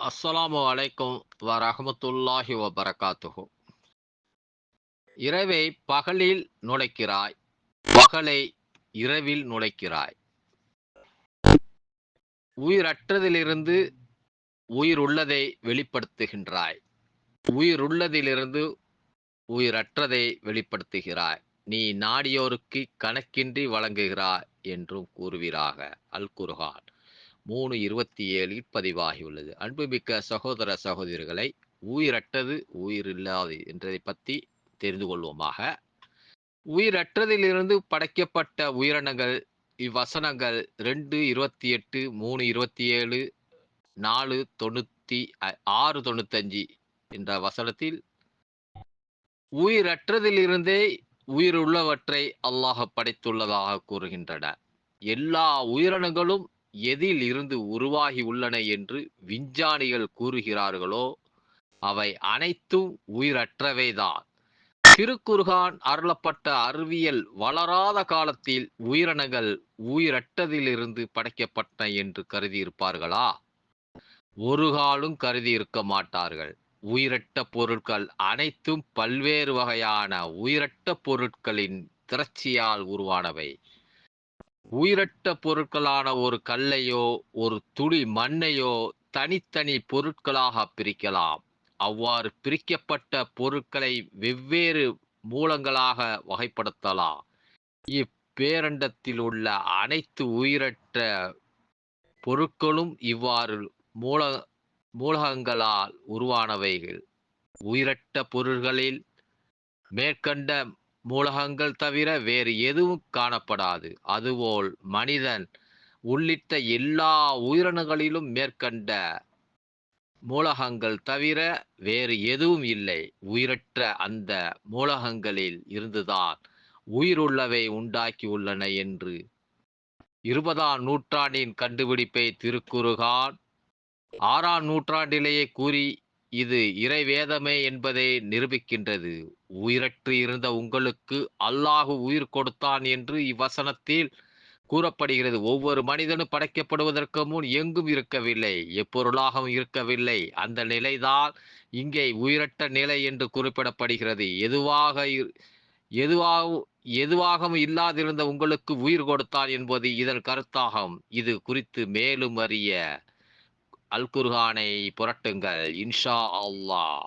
அஸ்ஸலாமு அலைக்கும் வரஹமத்துல்லாஹி வபரகாத்துஹு. இரவை பகலில் நுழைக்கிறாய் பகலை இரவில் நுழைக்கிறாய். உயிரற்றதிலிருந்து உயிர் உள்ளதை வெளிப்படுத்துகின்றாய். உயிர் உள்ளதிலிருந்து உயிரற்றதை வெளிப்படுத்துகிறாய். நீ நாடியோருக்கு கணக்கின்றி வழங்குகிறாய் என்றும் கூறுவீராக அல் குர்ஹான். மூணு இருபத்தி ஏழில் பதிவாகியுள்ளது. அன்புமிக்க சகோதர சகோதரிகளை உயிரற்றது உயிரில்லாது என்றதை பற்றி தெரிந்து கொள்வோமாக உயிரற்றதிலிருந்து படைக்கப்பட்ட உயிரினங்கள் இவ்வசனங்கள் ரெண்டு இருபத்தி எட்டு மூணு இருபத்தி ஏழு நாலு தொண்ணூத்தி ஆறு தொண்ணூத்தஞ்சு என்ற வசனத்தில் உயிரற்றதிலிருந்தே உயிருள்ளவற்றை அல்லாஹ் படைத்துள்ளதாக கூறுகின்றன. எல்லா உயிரினங்களும் எதில் இருந்து உருவாகி உள்ளன என்று விஞ்ஞானிகள் கூறுகிறார்களோ அவை அனைத்தும் உயிரற்றவைதான். திருக்குர்கான் அருளப்பட்ட அறிவியல் வளராத காலத்தில் உயிரினங்கள் உயிரற்றதிலிருந்து படைக்கப்பட்டன என்று கருதியிருப்பார்களா? ஒரு காலும் கருதி இருக்க மாட்டார்கள். உயிரட்ட பொருட்கள் அனைத்தும் பல்வேறு வகையான உயிரட்ட பொருட்களின் திரட்சியால் உருவானவை. உயிரட்ட பொருட்களான ஒரு கல்லையோ ஒரு துளி மண்ணையோ தனித்தனி பொருட்களாக பிரிக்கலாம். அவ்வாறு பிரிக்கப்பட்ட பொருட்களை வெவ்வேறு மூலங்களாக வகைப்படுத்தலாம். இப்பேரண்டத்தில் உள்ள அனைத்து உயிரற்ற பொருட்களும் இவ்வாறு மூல மூலகங்களால் உருவானவைகள். உயிரட்ட பொருள்களில் மேற்கண்ட மூலகங்கள் தவிர வேறு எதுவும் காணப்படாது. அதுபோல் மனிதன் உள்ளிட்ட எல்லா உயிரினங்களிலும் மேற்கண்ட மூலகங்கள் தவிர வேறு எதுவும் இல்லை. உயிரற்ற அந்த மூலகங்களில் இருந்துதான் உயிருள்ளவை உண்டாக்கியுள்ளன என்று இருபதாம் நூற்றாண்டின் கண்டுபிடிப்பை திருக்குறுகான் ஆறாம் நூற்றாண்டிலேயே கூறி இது இறைவேதமே என்பதை நிரூபிக்கின்றது. உயிரற்று இருந்த உங்களுக்கு அல்லாஹு உயிர் கொடுத்தான் என்று இவ்வசனத்தில் கூறப்படுகிறது. ஒவ்வொரு மனிதனும் படைக்கப்படுவதற்கு முன் எங்கும் இருக்கவில்லை எப்பொருளாகவும் இருக்கவில்லை. அந்த நிலைதான் இங்கே உயிரற்ற நிலை என்று குறிப்பிடப்படுகிறது. எதுவாக எதுவாக எதுவாகவும் இல்லாதிருந்த உங்களுக்கு உயிர் கொடுத்தான் என்பது இதன் கருத்தாகும். இது குறித்து மேலும் அறிய அல் குர்ஹானை புரட்டுங்கள் இன்ஷா அல்லாஹ்.